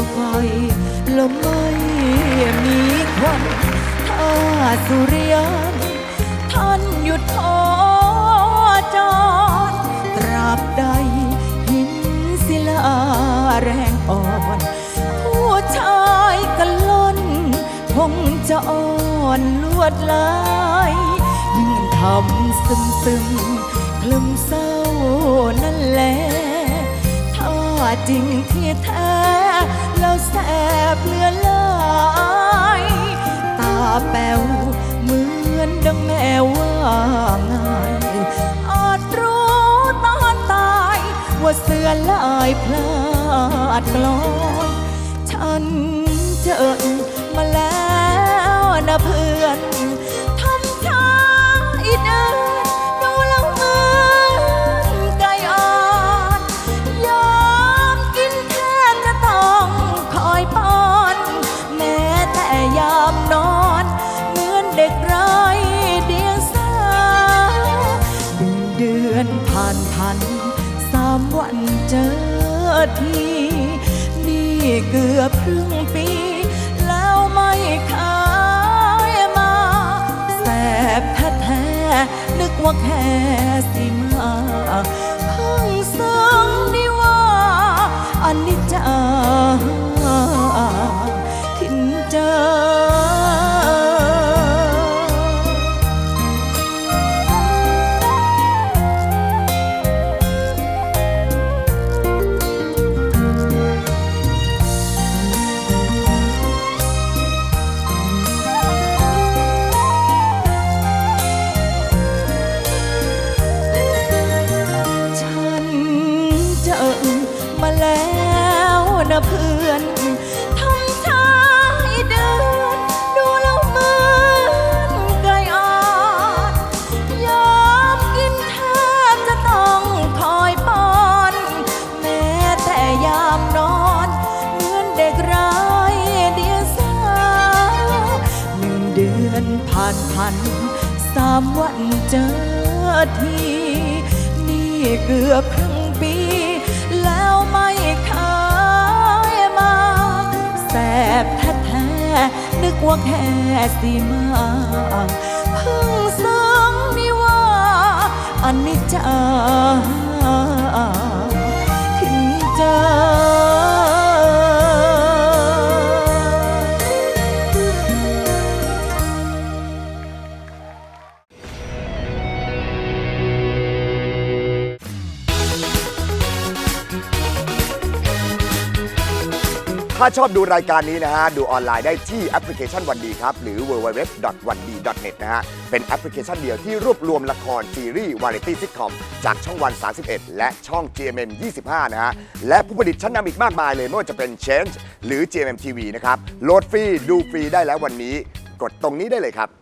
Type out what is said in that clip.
เปลวไฟลมไม่มีควันถ้าสุริยันท่านหยุดพอจรตราบใดหินศิลาแรงอ่อน ผู้ชายกันล้น คงจะอ่อนลวดลายยิ่งทำซึมซึมคลึมเศร้านั่นแหละถ้าจริงที่แท้ แล้วแสบเลือนลายตาแป๋วเหมือนดังแมวว่าง่ายอาจรู้ตอนตาย ว่าเสือลายพลาดกลอยฉันเจอมาแล้วนะเพื่อน สามวันเจอทีนี่เกือบครึ่งปี แล้วไม่ขายมา แสบแท้ๆนึกว่าแค่สิมา ผ่านพันสามวันเจอที นี่เกือบครึ่งปี แล้วไม่ขายมา แสบแท้ๆนึกว่าแค่สีมาเพิ่งซึ้งนี่ว่าอันนี้จา ถ้าชอบดูรายการนี้นะฮะ ดูออนไลน์ได้ที่แอปพลิเคชันวันดีครับ หรือ www.1d.net นะฮะ เป็นแอปพลิเคชันเดียวที่รวบรวมละคร ซีรีส์ วาไรตี้ซิทคอม จากช่องวัน 31 และช่อง GMM 25 นะฮะ และผู้ผลิตชั้นนำอีกมากมายเลย ไม่ว่าจะเป็น Change หรือ GMM TV นะครับ โหลดฟรี ดูฟรีได้แล้ววันนี้ กดตรงนี้ได้เลยครับ